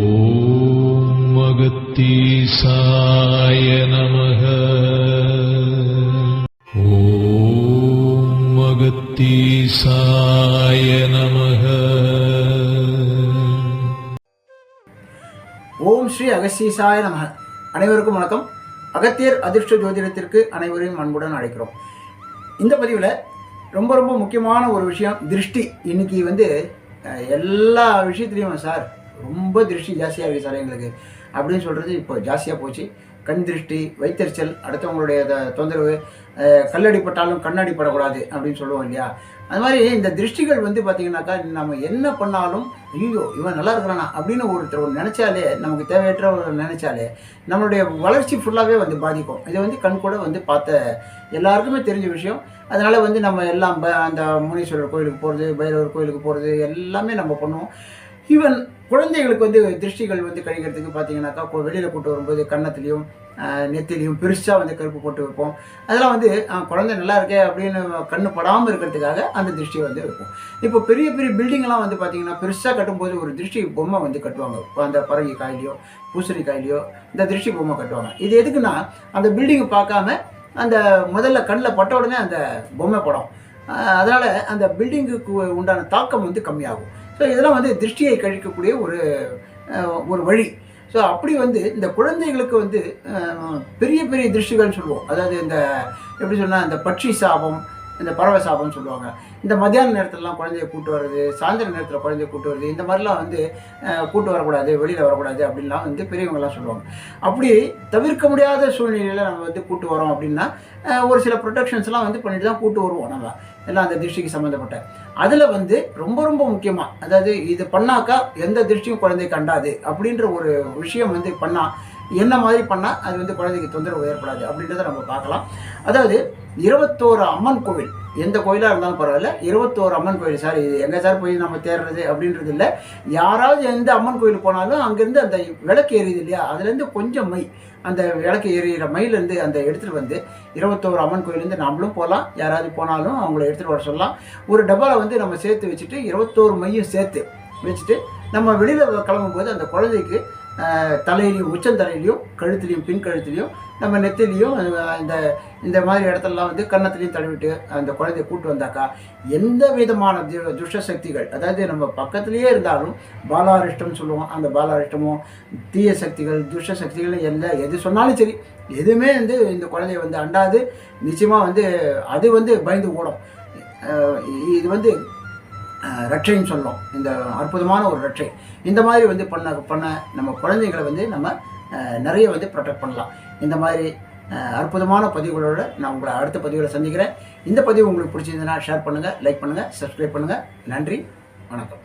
ॐ अगत्तीसाय नमः ॐ अगत्तीसाय नमः ஓம் ஸ்ரீ அகஸ்தீசாய நமக அனைவருக்கும் வணக்கம் அகத்தியர் அதிர்ஷ்ட ஜோதிடத்திற்கு அனைவரையும் அன்புடன் அழைக்கிறோம் இந்த பதிவில் ரொம்ப ரொம்ப முக்கியமான ஒரு விஷயம் திருஷ்டி இன்னைக்கு வந்து அஹ், எல்லா விஷயத்துலையும் சார் ரொம்ப திருஷ்டி ஜாஸ்தியாக இருக்குது சார் எங்களுக்கு. அப்படின்னு சொல்கிறது இப்போ ஜாஸ்தியாக போச்சு. கண் திருஷ்டி வைத்தறிச்சல் அடுத்தவங்களுடைய தொந்தரவு கல்லடிப்பட்டாலும் கண்ணடிப்படக்கூடாது அப்படின்னு சொல்லுவோம் இல்லையா? அது மாதிரி இந்த திருஷ்டிகள் வந்து பார்த்தீங்கன்னாக்கா நம்ம என்ன பண்ணாலும் ஐயோ இவன் நல்லா இருக்கிறானா அப்படின்னு ஒருத்தர் நினச்சாலே நமக்கு தேவையற்ற ஒரு நம்மளுடைய வளர்ச்சி ஃபுல்லாகவே வந்து பாதிக்கும். இதை வந்து கண் கூட வந்து பார்த்த எல்லாருக்குமே தெரிஞ்ச விஷயம். அதனால் வந்து நம்ம எல்லாம் ப- அந்த முனீஸ்வரர் கோயிலுக்கு போகிறது பைரவர் கோயிலுக்கு போகிறது எல்லாமே நம்ம பண்ணுவோம். ஈவன் குழந்தைகளுக்கு வந்து திருஷ்டிகள் வந்து கழிக்கிறதுக்கு பார்த்தீங்கன்னாக்கா வெளியில் கூட்டு வரும்போது கன்னத்துலேயும் நெத்திலையும் பெருசாக வந்து கருப்பு போட்டு வைப்போம். அதெல்லாம் வந்து குழந்தை நல்லா இருக்கே அப்படின்னு கண்ணு படாமல் இருக்கிறதுக்காக அந்த திருஷ்டியை வந்து வைப்போம் இப்போ பெரிய பெரிய பில்டிங்லாம் வந்து பார்த்திங்கன்னா பெருசாக கட்டும்போது ஒரு திருஷ்டி பொம்மை வந்து கட்டுவாங்க. இப்போ அந்த பறவை காயிலையோ பூசணி காயிலையோ இந்த திருஷ்டி பொம்மை கட்டுவாங்க. இது எதுக்குன்னா அந்த பில்டிங்கை பார்க்காம அந்த முதல்ல கண்ணில் பட்ட உடனே அந்த பொம்மை படம். அதனால் அந்த பில்டிங்குக்கு உண்டான தாக்கம் வந்து கம்மியாகும். ஸோ இதெல்லாம் வந்து திருஷ்டியை கழிக்கக்கூடிய ஒரு ஒரு வழி. ஸோ அப்படி வந்து இந்த குழந்தைகளுக்கு வந்து பெரிய பெரிய திருஷ்டிகள்னு சொல்லுவோம். அதாவது இந்த எப்படி சொன்னால் இந்த பட்சி சாபம் இந்த பறவை சாபம்னு சொல்லுவாங்க. இந்த மத்தியான நேரத்துலலாம் குழந்தைய கூட்டு வர்றது சாயந்தர நேரத்தில் குழந்தைய கூட்டு வருது இந்த மாதிரிலாம் வந்து கூட்டு வரக்கூடாது வெளியில் வரக்கூடாது அப்படின்லாம் வந்து பெரியவங்கலாம் சொல்லுவாங்க. அப்படி தவிர்க்க முடியாத சூழ்நிலையில் நம்ம வந்து கூட்டு வரோம் அப்படின்னா ஒரு சில ப்ரொடெக்ஷன்ஸ்லாம் வந்து பண்ணிட்டு தான் கூட்டு வருவோம் நம்ம. எல்லாம் அந்த திருஷ்டிக்கு சம்மந்தப்பட்ட. அதில் வந்து ரொம்ப ரொம்ப முக்கியமாக அதாவது இது பண்ணாக்கா எந்த திருஷ்டியும் குழந்தை கண்டாது அப்படின்ற ஒரு விஷயம் வந்து பண்ணால் என்ன மாதிரி பண்ணால் அது வந்து குழந்தைக்கு தொந்தரவு ஏற்படாது அப்படின்றத நம்ம பார்க்கலாம். அதாவது இருபத்தோரு அம்மன் கோவில். எந்த கோயிலாக இருந்தாலும் பரவாயில்ல. இருபத்தோரு அம்மன் கோயில் சார் இது எங்கே சார் போய் நம்ம தேடுறது அப்படின்றது இல்லை. யாராவது எந்த அம்மன் கோயிலுக்கு போனாலும் அங்கேருந்து அந்த விளக்கு எரியுது இல்லையா? அதுலேருந்து கொஞ்சம் மை அந்த விளக்கு எரியிற மயிலேருந்து அந்த எடுத்துகிட்டு வந்து இருபத்தோரு அம்மன் கோயிலேருந்து நம்மளும் போகலாம் யாராவது போனாலும் அவங்கள எடுத்துகிட்டு வர சொல்லலாம். ஒரு டப்பாவில் வந்து நம்ம சேர்த்து வச்சுட்டு இருபத்தோரு மையும் சேர்த்து வச்சுட்டு நம்ம வெளியில் கிளம்பும்போது அந்த குழந்தைக்கு தலையிலையும் உச்சந்தலையிலையும் கழுத்துலையும் பின் கழுத்துலையும் நம்ம நெத்திலையும் இந்த இந்த மாதிரி இடத்துலலாம் வந்து கன்னத்துலையும் தழுவிட்டு அந்த குழந்தைய கூட்டு வந்தாக்கா எந்த விதமான து- துஷ்ட சக்திகள் அதாவது நம்ம பக்கத்துலேயே இருந்தாலும் பாலாரிஷ்டம்னு சொல்லுவோம். அந்த பாலாரிஷ்டமும் தீய சக்திகள் துஷ்ட சக்திகள் எல்லாம் எது சொன்னாலும் சரி எதுவுமே வந்து இந்த குழந்தைய வந்து அண்டாது. நிச்சயமாக வந்து அது வந்து பயந்து ஓடும். இது வந்து ரட்சைன்னு சொல்லும் இந்த அற்புதமான ஒரு ரட்சை. இந்த மாதிரி வந்து பண்ண பண்ண நம்ம குழந்தைகளை வந்து நம்ம நிறைய வந்து ப்ரொடெக்ட் பண்ணலாம். இந்த மாதிரி அற்புதமான பதிவுகளோட நான் உங்களை அடுத்த பதிவில் சந்திக்கிறேன். இந்த பதிவு உங்களுக்கு பிடிச்சிருந்ததுன்னா ஷேர் பண்ணுங்கள் லைக் பண்ணுங்கள் சப்ஸ்கிரைப் பண்ணுங்கள் நன்றி வணக்கம்.